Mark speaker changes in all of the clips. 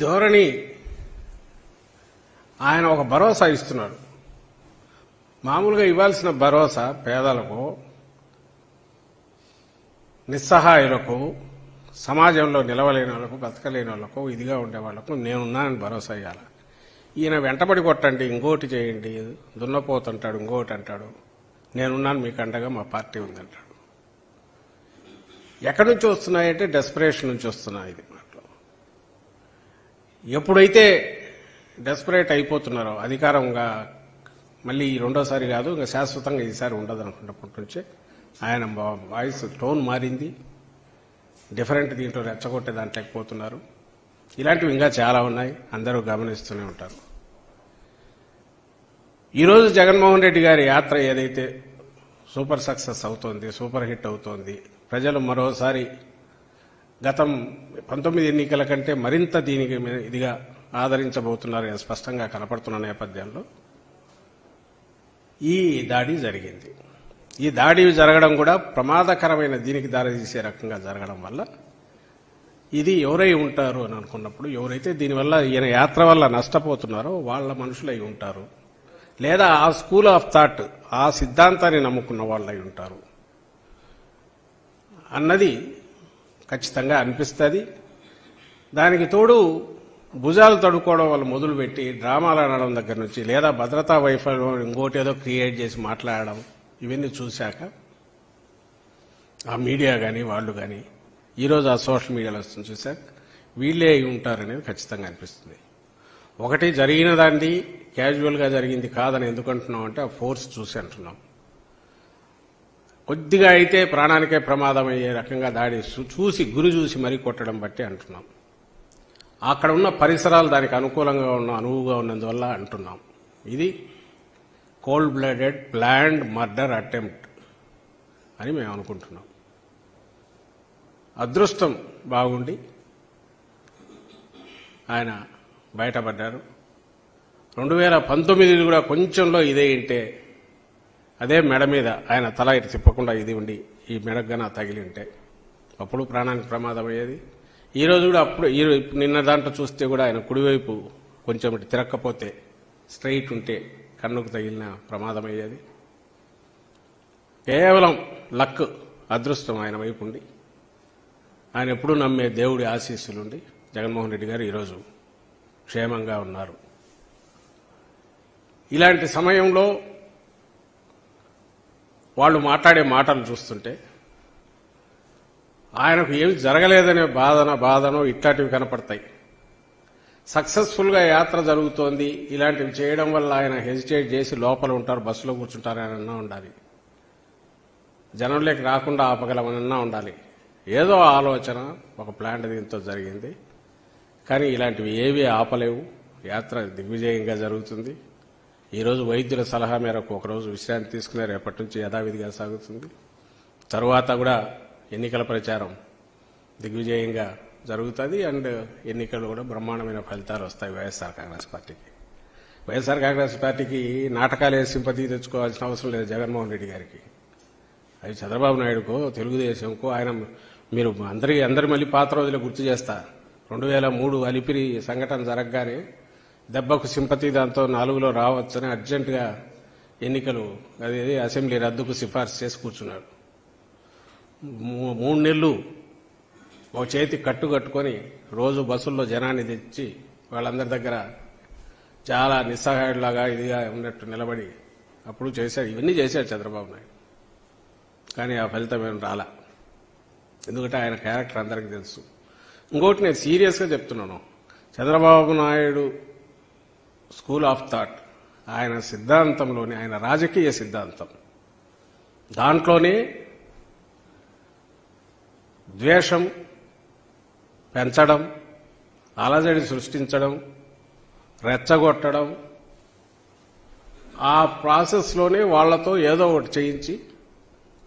Speaker 1: ధోరణి ఆయన ఒక భరోసా ఇస్తున్నాడు. మామూలుగా ఇవ్వాల్సిన భరోసా పేదలకు నిస్సహాయులకు సమాజంలో నిలవలేని వాళ్ళకు బతకలేని వాళ్ళకు ఇదిగా ఉండే వాళ్ళకు నేనున్నానని భరోసా ఇవ్వాలి ఈయన వెంటబడి కొట్టండి ఇంకోటి చేయండి దున్నపోతుంటాడు ఇంకోటి అంటాడు. నేనున్నాను మీకు అండగా మా పార్టీ ఉందంటాడు. ఎక్కడి నుంచి వస్తున్నాయంటే డెస్పరేషన్ నుంచి వస్తున్నాయి. ఇది ఎప్పుడైతే డెస్పరేట్ అయిపోతున్నారో అధికారంగా మళ్ళీ ఈ రెండోసారి కాదు ఇంకా శాశ్వతంగా ఈసారి ఉండదు అనుకున్నప్పటి నుంచి ఆయన వాయిస్ టోన్ మారింది. డిఫరెంట్ దీంట్లో రెచ్చగొట్టే దాంట్లోకి పోతున్నారు. ఇలాంటివి ఇంకా చాలా ఉన్నాయి. అందరూ గమనిస్తూనే ఉంటారు. ఈరోజు జగన్మోహన్ రెడ్డి గారి యాత్ర ఏదైతే సూపర్ సక్సెస్ అవుతోంది సూపర్ హిట్ అవుతోంది ప్రజలు మరోసారి గతం పంతొమ్మిది ఎన్నికల కంటే మరింత దీనికి ఇదిగా ఆదరించబోతున్నారు స్పష్టంగా కనపడుతున్న నేపథ్యంలో ఈ దాడి జరిగింది. ఈ దాడి జరగడం కూడా ప్రమాదకరమైన దీనికి దారితీసే రకంగా జరగడం వల్ల ఇది ఎవరై ఉంటారు అని అనుకున్నప్పుడు ఎవరైతే దీనివల్ల ఈయన యాత్ర వల్ల నష్టపోతున్నారో వాళ్ళ మనుషులై ఉంటారు. లేదా ఆ స్కూల్ ఆఫ్ థాట్ ఆ సిద్ధాంతాన్ని నమ్ముకున్న వాళ్ళై ఉంటారు. అన్నది ఖచ్చితంగా అనిపిస్తుంది. దానికి తోడు భుజాలు తడుకోవడం వల్ల మొదలుపెట్టి డ్రామాలు ఆడడం దగ్గర నుంచి లేదా భద్రతా వైఫల్యం ఇంకోటి ఏదో క్రియేట్ చేసి మాట్లాడడం ఇవన్నీ చూశాక ఆ మీడియా కానీ వాళ్ళు కానీ ఈరోజు ఆ సోషల్ మీడియాలో వస్తుంది చూశాక వీళ్ళే అయి ఉంటారనేది ఖచ్చితంగా అనిపిస్తుంది. ఒకటి జరిగిన దాన్ని క్యాజువల్గా జరిగింది కాదని ఎందుకంటున్నాం అంటే ఆ ఫోర్స్ చూసి అంటున్నాం. కొద్దిగా అయితే ప్రాణానికే ప్రమాదం అయ్యే రకంగా దాడి చూ- చూసి గురి చూసి మరీ కొట్టడం బట్టి అంటున్నాం. అక్కడ ఉన్న పరిసరాలు దానికి అనుకూలంగా ఉన్న అనువుగా ఉన్నందువల్ల అంటున్నాం. ఇది cold blooded planned murder attempt అని మేము అనుకుంటున్నాం. అదృష్టం బాగుండి ఆయన బయటపడ్డారు. రెండు వేల పంతొమ్మిది కూడా కొంచెంలో ఇదే ఉంటే అదే మెడ మీద ఆయన తల ఇటు తిప్పకుండా ఇది ఉండి ఈ మెడగన తగిలి ఉంటే అప్పుడు ప్రాణానికి ప్రమాదం అయ్యేది. ఈ రోజు కూడా అప్పుడు ఈ నిన్న దాంట్లో చూస్తే కూడా ఆయన కుడివైపు కొంచెం ఇటు తిరక్కపోతే స్ట్రైట్ ఉంటే కన్నుకు తగిలిన ప్రమాదం అయ్యేది. కేవలం లక్ అదృష్టం ఆయన వైపు ఉండి ఆయన ఎప్పుడూ నమ్మే దేవుడి ఆశీస్సులుండి జగన్మోహన్ రెడ్డి గారు ఈరోజు క్షేమంగా ఉన్నారు. ఇలాంటి సమయంలో వాళ్ళు మాట్లాడే మాటలు చూస్తుంటే ఆయనకు ఏమి జరగలేదనే బాధన బాధనో ఇట్లాంటివి కనపడతాయి. సక్సెస్ఫుల్గా యాత్ర జరుగుతోంది ఇలాంటివి చేయడం వల్ల ఆయన హెజిటేట్ చేసి లోపల ఉంటారు బస్సులో కూర్చుంటారు అని అన్నా ఉండాలి. జనంలోకి రాకుండా ఆపగలమనన్నా ఉండాలి. ఏదో ఆలోచన ఒక ప్లాంట్ దీంతో జరిగింది. కానీ ఇలాంటివి ఏవి ఆపలేవు. యాత్ర దిగ్విజయంగా జరుగుతుంది. ఈరోజు వైద్యుల సలహా మేరకు ఒకరోజు విశ్రాంతి తీసుకునే రేపటి నుంచి యథావిధిగా సాగుతుంది. తరువాత కూడా ఎన్నికల ప్రచారం దిగ్విజయంగా జరుగుతుంది. అండ్ ఎన్నికలు కూడా బ్రహ్మాండమైన ఫలితాలు వస్తాయి వైఎస్ఆర్ కాంగ్రెస్ పార్టీకి. వైఎస్ఆర్ కాంగ్రెస్ పార్టీకి నాటకాలే సింపతి తెచ్చుకోవాల్సిన అవసరం లేదు జగన్మోహన్ రెడ్డి గారికి. అది చంద్రబాబు నాయుడుకో తెలుగుదేశంకో ఆయన మీరు అందరి అందరి మళ్ళీ పాత రోజులు గుర్తు చేస్తా. రెండు వేల మూడు అలిపిరి సంఘటన జరగగానే దెబ్బకు సింపతి దాంతో నాలుగులో రావచ్చని అర్జెంటుగా ఎన్నికలు అదేది అసెంబ్లీ రద్దుకు సిఫార్సు చేసి కూర్చున్నాడు. మూ- మూడు నెలలు ఒక చేతి కట్టు కట్టుకొని రోజు బస్సుల్లో జనాన్ని తెచ్చి వాళ్ళందరి దగ్గర చాలా నిస్సహాయుడిలాగా ఇదిగా ఉన్నట్టు నిలబడి అప్పుడు చేశాడు. ఇవన్నీ చేశాడు చంద్రబాబు నాయుడు. కానీ ఆ ఫలితం ఏం రాలా. ఎందుకంటే ఆయన క్యారెక్టర్ అందరికీ తెలుసు. ఇంకోటి నేను సీరియస్గా చెప్తున్నాను. Chandrababu Naidu school of thought. ఆయన సిద్ధాంతంలోని ఆయన రాజకీయ సిద్ధాంతం. దాంట్లోనే ద్వేషం పెంచడం అలజడి సృష్టించడం రెచ్చగొట్టడం ఆ ప్రాసెస్లోనే వాళ్ళతో ఏదో ఒకటి చేయించి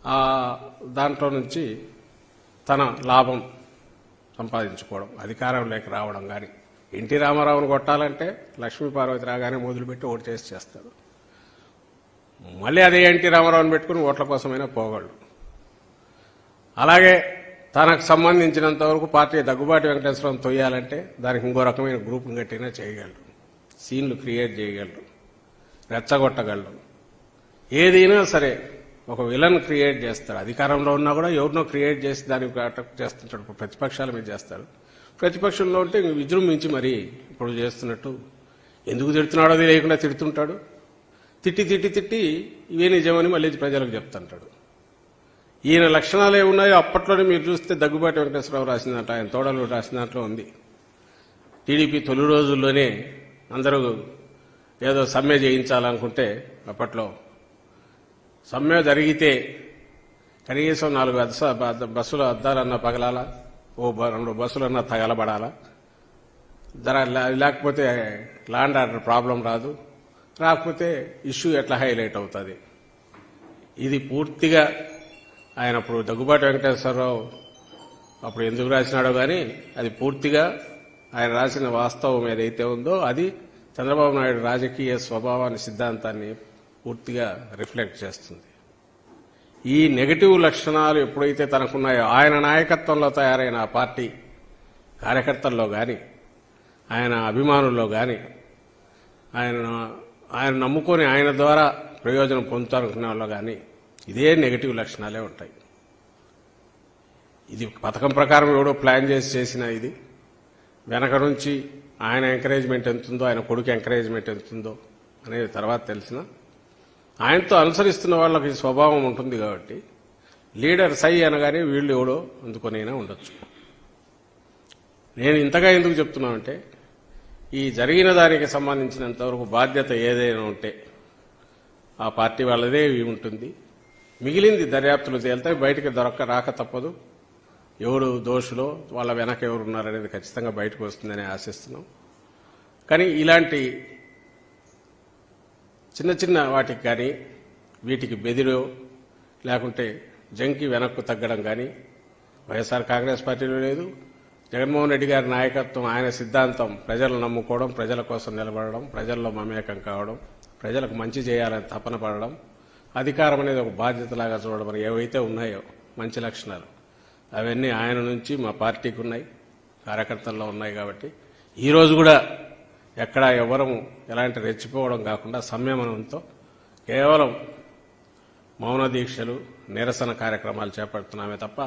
Speaker 1: ఆ దాంట్లో నుంచి తన లాభం సంపాదించుకోవడం అధికారంలోకి రావడం కానీ ఎన్టీ రామారావును కొట్టాలంటే లక్ష్మీ పార్వతి రాగానే మొదలుపెట్టి ఓటు చేసి చేస్తాడు. మళ్ళీ అదే ఎన్టీ రామారావుని పెట్టుకుని ఓట్ల కోసమైనా పోగలడు. అలాగే తనకు సంబంధించినంత వరకు పార్టీ దగ్గుబాటి వెంకటేశ్వరం తొయ్యాలంటే దానికి ఇంకో రకమైన గ్రూప్ను కట్టినా చేయగలరు సీన్లు క్రియేట్ చేయగలరు రెచ్చగొట్టగలరు ఏదైనా సరే ఒక విలన్ క్రియేట్ చేస్తాడు. అధికారంలో ఉన్నా కూడా ఎవరినో క్రియేట్ చేసి దానికి అటాక్ చేస్తుంటాడు. ప్రతిపక్షాల మీద చేస్తాడు. ప్రతిపక్షంలో ఉంటే విజృంభించి మరి ఇప్పుడు చేస్తున్నట్టు. ఎందుకు తిడుతున్నాడో లేకుండా తిడుతుంటాడు. తిట్టి తిట్టి తిట్టి ఇవే నిజమని మళ్ళీ ప్రజలకు చెప్తుంటాడు. ఈయన లక్షణాలు ఏమున్నాయో అప్పట్లోనే మీరు చూస్తే దగ్గుబాటి వెంకటేశ్వరరావు రాసిందంట ఆయన తోడలు రాసిన దాంట్లో ఉంది. టీడీపీ తొలి రోజుల్లోనే అందరూ ఏదో సమ్మె చేయించాలనుకుంటే అప్పట్లో సమ్మె జరిగితే కనీసం నాలుగు అద్స బస్సుల అద్దాలన్న పగలాలా? ఓ బ- రెండు బస్సులన్నా తగలబడాలా? ధర లేకపోతే ల్యాండ్ ఆర్డర్ ప్రాబ్లం రాదు. రాకపోతే ఇష్యూ ఎట్లా హైలైట్ అవుతుంది? ఇది పూర్తిగా ఆయన అప్పుడు దగ్గుబాటి వెంకటేశ్వరరావు అప్పుడు ఎందుకు రాసినాడో కానీ అది పూర్తిగా ఆయన రాసిన వాస్తవం ఏదైతే ఉందో అది చంద్రబాబు నాయుడు రాజకీయ స్వభావాన్ని సిద్ధాంతాన్ని పూర్తిగా రిఫ్లెక్ట్ చేస్తుంది. ఈ నెగటివ్ లక్షణాలు ఎప్పుడైతే తనకున్నాయో ఆయన నాయకత్వంలో తయారైన ఆ పార్టీ కార్యకర్తల్లో కానీ ఆయన అభిమానుల్లో కానీ ఆయన ఆయన నమ్ముకొని ఆయన ద్వారా ప్రయోజనం పొందుతారనుకునే వాళ్ళు కానీ ఇదే నెగటివ్ లక్షణాలే ఉంటాయి. ఇది పథకం ప్రకారం ఎవడో ప్లాన్ చేసి చేసిన ఇది. వెనక నుంచి ఆయన ఎంకరేజ్మెంట్ ఎంతుందో ఆయన కొడుకు ఎంకరేజ్మెంట్ ఎంతుందో అనేది తర్వాత తెలిసిన ఆయనతో అనుసరిస్తున్న వాళ్ళకి స్వభావం ఉంటుంది కాబట్టి లీడర్ సై అనగానే వీళ్ళు ఎవడో అందుకొనైనా ఉండొచ్చు. నేను ఇంతగా ఎందుకు చెప్తున్నానంటే ఈ జరిగిన దానికి సంబంధించినంతవరకు బాధ్యత ఏదైనా ఉంటే ఆ పార్టీ వాళ్ళదే ఉంటుంది. మిగిలింది దర్యాప్తులు తేలితే బయటకు దొరక్క రాక తప్పదు. ఎవరు దోషులో వాళ్ళ వెనక ఎవరున్నారనేది ఖచ్చితంగా బయటకు వస్తుందని ఆశిస్తున్నాం. కానీ ఇలాంటి చిన్న చిన్న వాటికి కానీ వీటికి బెదిరో లేకుంటే జంకి వెనక్కు తగ్గడం కానీ వైఎస్ఆర్ కాంగ్రెస్ పార్టీలో లేదు. జగన్మోహన్ రెడ్డి గారి నాయకత్వం ఆయన సిద్ధాంతం ప్రజలు నమ్ముకోవడం ప్రజల కోసం నిలబడడం ప్రజల్లో మమేకం కావడం ప్రజలకు మంచి చేయాలని తపన పడడం అధికారం అనేది ఒక బాధ్యతలాగా చూడడం ఏవైతే ఉన్నాయో మంచి లక్షణాలు అవన్నీ ఆయన నుంచి మా పార్టీకి ఉన్నాయి కార్యకర్తల్లో ఉన్నాయి కాబట్టి. ఈరోజు కూడా ఎక్కడ ఎవరము ఎలాంటి రెచ్చిపోవడం కాకుండా సంయమనంతో కేవలం మౌన దీక్షలు నిరసన కార్యక్రమాలు చేపడుతున్నామే తప్ప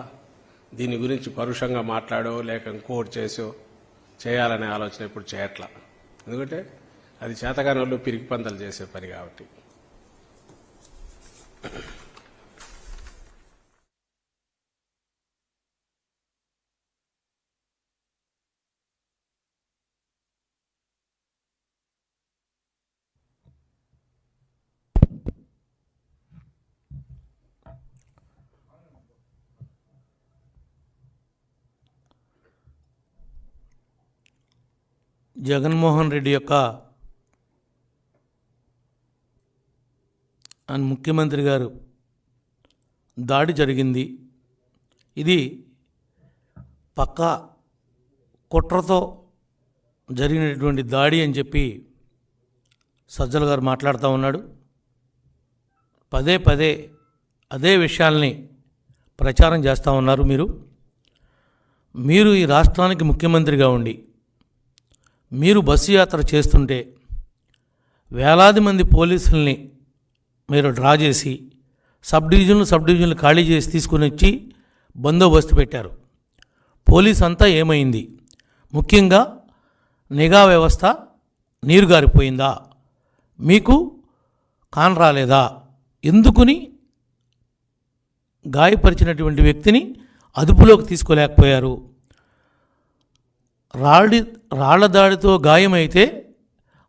Speaker 1: దీని గురించి పరుషంగా మాట్లాడో లేక ఇంకోటి చేసో చేయాలనే ఆలోచన ఇప్పుడు చేయట్లా. ఎందుకంటే అది చేతగాని వాళ్ళు పిరికి పందలు చేసే పని కాబట్టి.
Speaker 2: జగన్మోహన్ రెడ్డి యొక్క అండ్ ముఖ్యమంత్రి గారు దాడి జరిగింది. ఇది పక్కా కుట్రతో జరిగినటువంటి దాడి అని చెప్పి సజ్జల గారు మాట్లాడుతూ ఉన్నాడు. పదే పదే అదే విషయాల్ని ప్రచారం చేస్తూ ఉన్నారు మీరు. మీరు ఈ రాష్ట్రానికి ముఖ్యమంత్రిగా ఉండి మీరు బస్సు యాత్ర చేస్తుంటే వేలాది మంది పోలీసుల్ని మీరు డ్రా చేసి సబ్ డివిజన్లు సబ్ డివిజన్లు ఖాళీ చేసి తీసుకుని వచ్చి బందోబస్తు పెట్టారు. పోలీస్ అంతా ఏమైంది? ముఖ్యంగా నిఘా వ్యవస్థ నీరు గారిపోయిందా మీకు కాన్ రాలేదా? ఎందుకుని గాయపరిచినటువంటి వ్యక్తిని అదుపులోకి తీసుకోలేకపోయారు? రాళ్ళి రాళ్ళ దాడితో గాయమైతే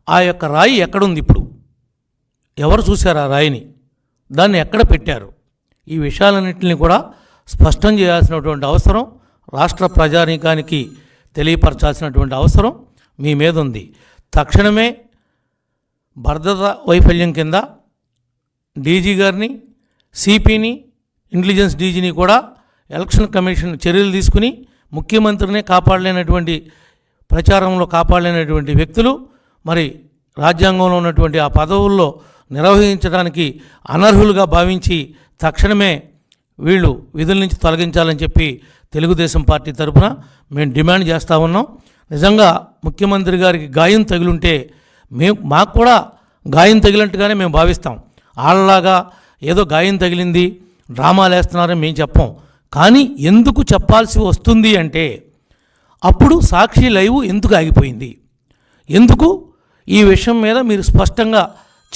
Speaker 2: ఆ యొక్క రాయి ఎక్కడుంది ఇప్పుడు? ఎవరు చూశారు ఆ రాయిని? దాన్ని ఎక్కడ పెట్టారు? ఈ విషయాలన్నింటినీ కూడా స్పష్టం చేయాల్సినటువంటి అవసరం రాష్ట్ర ప్రజానీకానికి తెలియపరచాల్సినటువంటి అవసరం మీ మీద ఉంది. తక్షణమే భద్రత వైఫల్యం కింద డీజీ గారిని సిపిని ఇంటెలిజెన్స్ డీజీని కూడా ఎలక్షన్ కమిషన్ చర్యలు తీసుకుని ముఖ్యమంత్రినే కాపాడలేనటువంటి ప్రచారంలో కాపాడలేనటువంటి వ్యక్తులు మరి రాజ్యాంగంలో ఉన్నటువంటి ఆ పదవుల్లో నిర్వహించడానికి అనర్హులుగా భావించి తక్షణమే వీళ్ళు విధుల నుంచి తొలగించాలని చెప్పి తెలుగుదేశం పార్టీ తరఫున మేము డిమాండ్ చేస్తూ ఉన్నాం. నిజంగా ముఖ్యమంత్రి గారికి గాయం తగిలుంటే మేము మాకు కూడా గాయం తగిలినట్టుగానే మేము భావిస్తాం. వాళ్ళలాగా ఏదో గాయం తగిలింది డ్రామాలు వేస్తున్నారని మేము చెప్పం. కానీ ఎందుకు చెప్పాల్సి వస్తుంది అంటే అప్పుడు సాక్షి లైవ్ ఎందుకు ఆగిపోయింది? ఎందుకు ఈ విషయం మీద మీరు స్పష్టంగా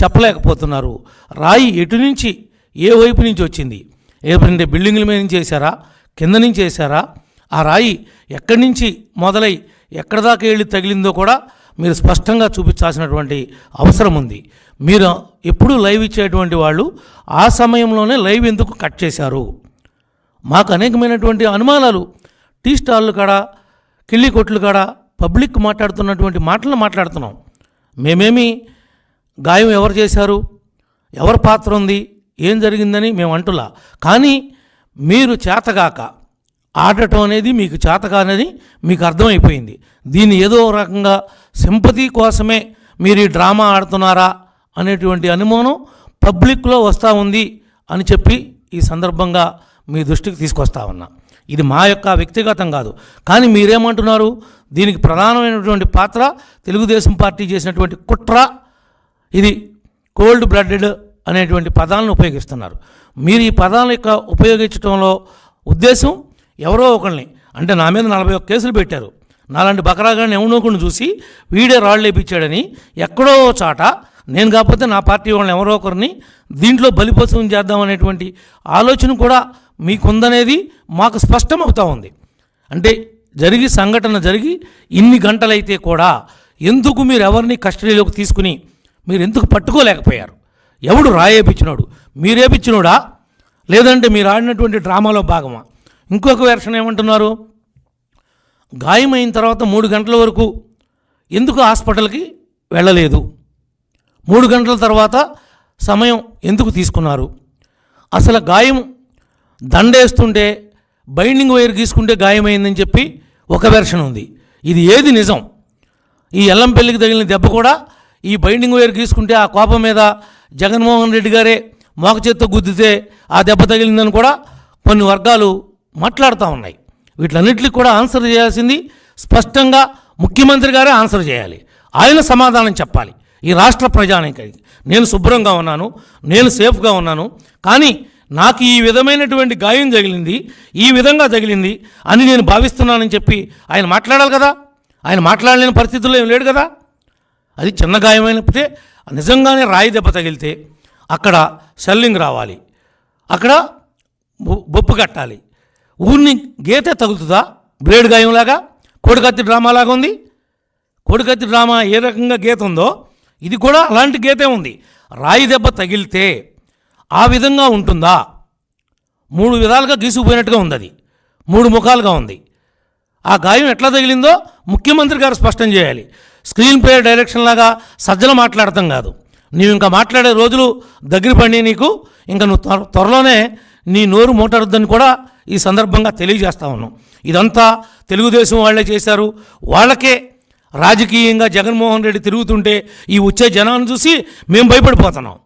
Speaker 2: చెప్పలేకపోతున్నారు? రాయి ఎటు నుంచి ఏ వైపు నుంచి వచ్చింది? ఏమంటే బిల్డింగ్ల మీద నుంచి వేశారా? కింద నుంచి వేశారా? ఆ రాయి ఎక్కడి నుంచి మొదలై ఎక్కడి దాకా వెళ్ళి తగిలిందో కూడా మీరు స్పష్టంగా చూపించాల్సినటువంటి అవసరం ఉంది. మీరు ఎప్పుడు లైవ్ ఇచ్చేటువంటి వాళ్ళు ఆ సమయంలోనే లైవ్ ఎందుకు కట్ చేశారు? మాకు అనేకమైనటువంటి అనుమానాలు. టీ స్టాళ్ళు కాడ కిళ్ళి కొట్లు కాడ పబ్లిక్ మాట్లాడుతున్నటువంటి మాటలను మాట్లాడుతున్నాం. మేమేమి గాయం ఎవరు చేశారు? ఎవరి పాత్ర ఉంది? ఏం జరిగిందని మేము అంటులా. కానీ మీరు చేతగాక ఆడటం అనేది మీకు చేతకానని మీకు అర్థమైపోయింది. దీన్ని ఏదో రకంగా సింపతి కోసమే మీరు ఈ డ్రామా ఆడుతున్నారా అనేటువంటి అనుమానం పబ్లిక్లో వస్తూ ఉంది అని చెప్పి ఈ సందర్భంగా మీ దృష్టికి తీసుకొస్తా ఉన్నా. ఇది మా యొక్క వ్యక్తిగతం కాదు. కానీ మీరేమంటున్నారు? దీనికి ప్రధానమైనటువంటి పాత్ర తెలుగుదేశం పార్టీ చేసినటువంటి కుట్ర ఇది కోల్డ్ బ్లడెడ్ అనేటువంటి పదాలను ఉపయోగిస్తున్నారు. మీరు ఈ పదాల యొక్క ఉపయోగించడంలో ఉద్దేశం ఎవరో ఒకరిని అంటే నా మీద నలభై ఒక్క కేసులు పెట్టారు. నాలాంటి బకరాగాన్ని ఎవనోకుండా చూసి వీడే రాళ్ళు లేపించాడని ఎక్కడో చాట నేను కాకపోతే నా పార్టీ వాళ్ళని ఎవరో ఒకరిని దీంట్లో బలిపొసం చేద్దాం అనేటువంటి ఆలోచన కూడా మీకుందనేది మాకు స్పష్టమవుతా ఉంది. అంటే జరిగి సంఘటన జరిగి ఇన్ని గంటలైతే కూడా ఎందుకు మీరు ఎవరిని కస్టడీలోకి తీసుకుని మీరు ఎందుకు పట్టుకోలేకపోయారు? ఎవడు రాయేపించినోడు మీరేపించినోడా లేదంటే మీరు ఆడినటువంటి డ్రామాలో భాగమా? ఇంకొక వెర్షన్ ఏమంటున్నారు? గాయమైన తర్వాత మూడు గంటల వరకు ఎందుకు హాస్పిటల్కి వెళ్ళలేదు? మూడు గంటల తర్వాత సమయం ఎందుకు తీసుకున్నారు? అసలు గాయం దండేస్తుంటే బైండింగ్ వైర్ గీసుకుంటే గాయమైందని చెప్పి ఒక వెర్షన్ ఉంది. ఇది ఏది నిజం? ఈ ఎల్లంపల్లికి తగిలిన దెబ్బ కూడా ఈ బైండింగ్ వైర్ గీసుకుంటే ఆ కోపం మీద జగన్మోహన్ రెడ్డి గారే మోక చేత్తో గుద్దితే ఆ దెబ్బ తగిలిందని కూడా కొన్ని వర్గాలు మాట్లాడుతూ ఉన్నాయి. వీటిలన్నింటికి కూడా ఆన్సర్ చేయాల్సింది స్పష్టంగా ముఖ్యమంత్రి గారే ఆన్సర్ చేయాలి. ఆయన సమాధానం చెప్పాలి. ఈ రాష్ట్ర ప్రజానికి నేను శుభ్రంగా ఉన్నాను నేను సేఫ్గా ఉన్నాను కానీ నాకు ఈ విధమైనటువంటి గాయం తగిలింది ఈ విధంగా తగిలింది అని నేను భావిస్తున్నానని చెప్పి ఆయన మాట్లాడాలి కదా. ఆయన మాట్లాడలేని పరిస్థితుల్లో ఏం లేడు కదా. అది చిన్న గాయమైనప్పుడే నిజంగానే రాయి దెబ్బ తగిలితే అక్కడ సెల్లింగ్ రావాలి. అక్కడ బొ- బొప్పు కట్టాలి. ఊరిని గీతే తగులుతుందా? బ్లేడ్ గాయంలాగా? కోడికత్తి డ్రామాలాగా ఉంది? కోడికత్తి డ్రామా ఏ రకంగా గీత ఉందో ఇది కూడా అలాంటి గీతే ఉంది. రాయి దెబ్బ తగిలితే ఆ విధంగా ఉంటుందా? మూడు విధాలుగా గీసుకుపోయినట్టుగా ఉంది అది మూడు ముఖాలుగా ఉంది. ఆ గాయం ఎట్లా తగిలిందో ముఖ్యమంత్రి గారు స్పష్టం చేయాలి. స్క్రీన్ ప్లే డైరెక్షన్ లాగా సజ్జలు మాట్లాడటం కాదు. నీవు ఇంకా మాట్లాడే రోజులు దగ్గర పడి నీకు. ఇంకా నువ్వు త్వర త్వరలోనే నీ నోరు మూటరుద్దని కూడా ఈ సందర్భంగా తెలియజేస్తా ఉన్నాం. ఇదంతా తెలుగుదేశం వాళ్ళే చేశారు. వాళ్ళకే రాజకీయంగా జగన్మోహన్ రెడ్డి తిరుగుతుంటే ఈ వచ్చే జనాన్ని చూసి మేము భయపడిపోతున్నాం.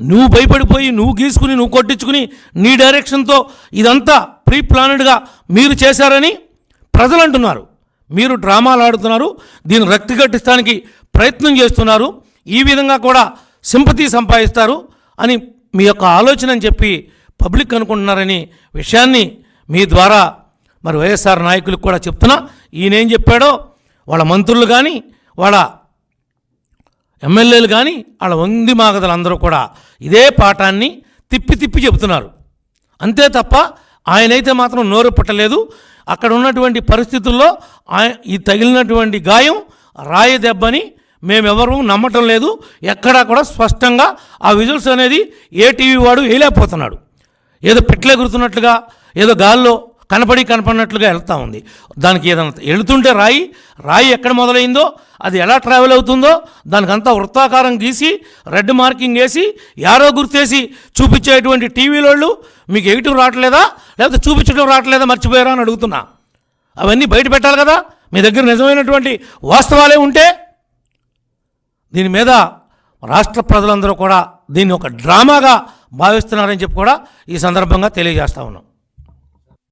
Speaker 2: నువ్వు భయపడిపోయి నువ్వు గీసుకుని నువ్వు కొట్టించుకుని నీ డైరెక్షన్తో ఇదంతా ప్రీ ప్లానెడ్గా మీరు చేశారని ప్రజలు అంటున్నారు మీరు డ్రామాలు ఆడుతున్నారు దీన్ని రక్తి కట్టిస్తానికి ప్రయత్నం చేస్తున్నారు ఈ విధంగా కూడా సింపతి సంపాదిస్తారు అని మీ యొక్క ఆలోచన అని చెప్పి పబ్లిక్ అనుకుంటున్నారని విషయాన్ని మీ ద్వారా మరి వైఎస్ఆర్ నాయకులకు కూడా చెప్తున్నా. ఈయనేం చెప్పాడో వాళ్ళ మంత్రులు కానీ వాళ్ళ ఎమ్మెల్యేలు కానీ వాళ్ళ వంది మాగదలు అందరూ కూడా ఇదే పాఠాన్ని తిప్పి తిప్పి చెబుతున్నారు. అంతే తప్ప ఆయనైతే మాత్రం నోరు పుట్టలేదు. అక్కడ ఉన్నటువంటి పరిస్థితుల్లో ఆయన ఈ తగిలినటువంటి గాయం రాయి దెబ్బని మేమెవరూ నమ్మటం లేదు. ఎక్కడా కూడా స్పష్టంగా ఆ విజువల్స్ అనేది ఏ టీవీ వాడు వేయలేకపోతున్నాడు. ఏదో పెట్లెగురుతున్నట్లుగా ఏదో గాల్లో కనపడి కనపడినట్లుగా వెళ్తూ ఉంది. దానికి ఏదైనా వెళుతుంటే రాయి రాయి ఎక్కడ మొదలైందో అది ఎలా ట్రావెల్ అవుతుందో దానికంతా వృత్తాకారం గీసి రెడ్ మార్కింగ్ వేసి యారో గుర్తేసి చూపించేటువంటి టీవీలోళ్ళు మీకు ఎగిటివ్ రావట్లేదా? లేకపోతే చూపించడం రావట్లేదా? మర్చిపోయారా అని అడుగుతున్నా. అవన్నీ బయట పెట్టాలి కదా? మీ దగ్గర నిజమైనటువంటి వాస్తవాలే ఉంటే దీని మీద రాష్ట్ర ప్రజలందరూ కూడా దీన్ని ఒక డ్రామాగా భావిస్తున్నారని చెప్పి కూడా ఈ సందర్భంగా తెలియజేస్తా ఉన్నాం.